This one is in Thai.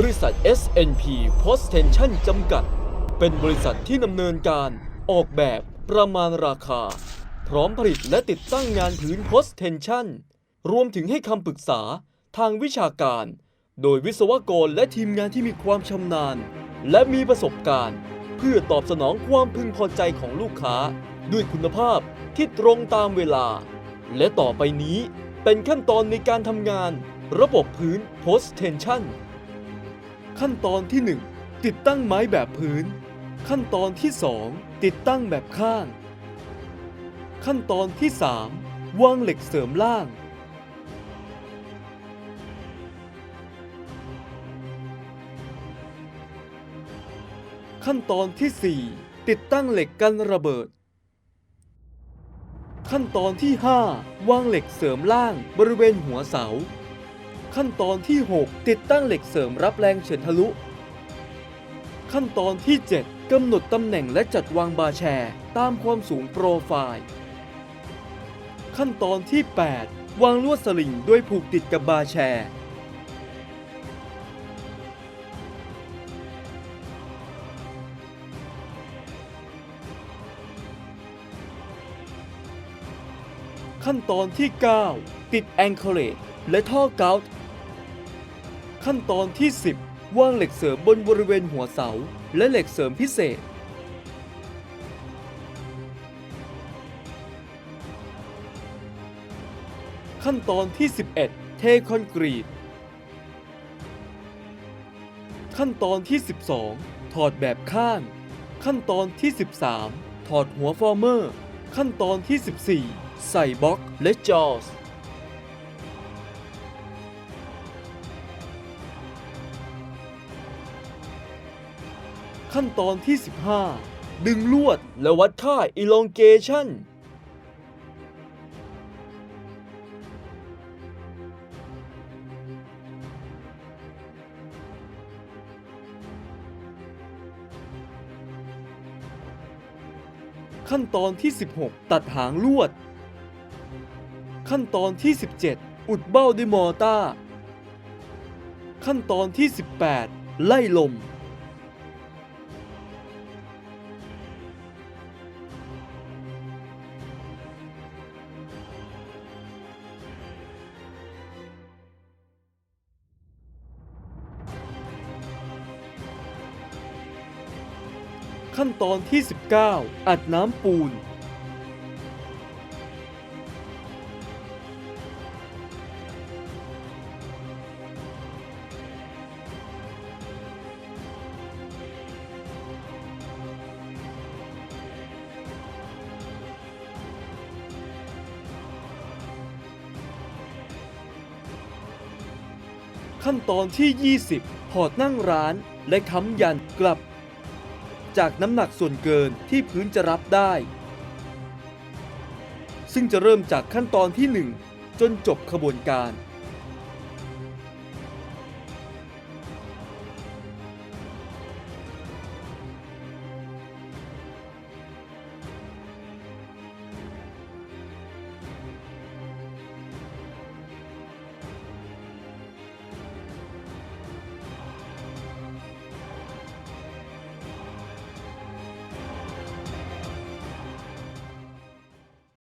บริษัท SNP Post Tension จำกัด เป็นบริษัทที่ดำเนินการออกแบบประมาณราคา พร้อมผลิตและติดตั้งงานพื้น Postension รวมถึงให้คำปรึกษาทางวิชาการ โดยวิศวกรและทีมงานที่มีความชำนาญ และมีประสบการณ์ เพื่อตอบสนองความพึงพอใจของลูกค้า ด้วยคุณภาพที่ตรงตามเวลา และต่อไปนี้เป็นขั้นตอนในการทำงาน ระบบพื้น Postension ขั้นตอนที่ 1 ติดตั้งไม้แบบพื้น ขั้นตอนที่ 2 ติดตั้งแบบข้าง ขั้นตอนที่ 3 วางเหล็กเสริมล่าง ขั้นตอนที่ 4 ติดตั้งเหล็กกันระเบิด ขั้นตอนที่ 5 วางเหล็กเสริมล่างบริเวณหัวเสา ขั้นตอนที่ 6 ติดตั้งเหล็กเสริมรับแรงเฉือนทะลุ ขั้นตอนที่ 7 กำหนดตำแหน่งและจัดวางบาร์แชร์ ตามความสูงโปรไฟล์ ขั้นตอนที่ 8 วางลวดสลิงด้วยผูกติดกับบาร์แชร์ขั้นตอนที่ 9 ติดแองเ r ลและท่อกาวต์ ขั้นตอนที่ 10 วางเหล็กเสริมบนบริเวณหัวเสา และเหล็กเสริมพิเศษ ขั้นตอนที่ 11 เทคอนกรีต ขั้นตอนที่ 12 ถอดแบบข้าง ขั้นตอนที่ 13 ถอดหัวฟอร์เมอร์ ขั้นตอนที่ 14 ใส่บล็อกและจอส ขั้นตอนที่ 15 ดึงลวดและวัดค่า elongation ขั้นตอนที่ 16 ตัดหางลวด ขั้นตอนที่ 17 อุดเบ้าด้วยมอต้า ขั้นตอนที่ 18 ไล่ลม ขั้นตอนที่ 19 อัดน้ำปูน ขั้นตอนที่ 20 พอร์ตนั่งร้านและค้ำยันกลับ จากน้ำหนักส่วนเกินที่พื้นจะรับได้ ซึ่งจะเริ่มจากขั้นตอนที่ 1 จนจบขบวนการ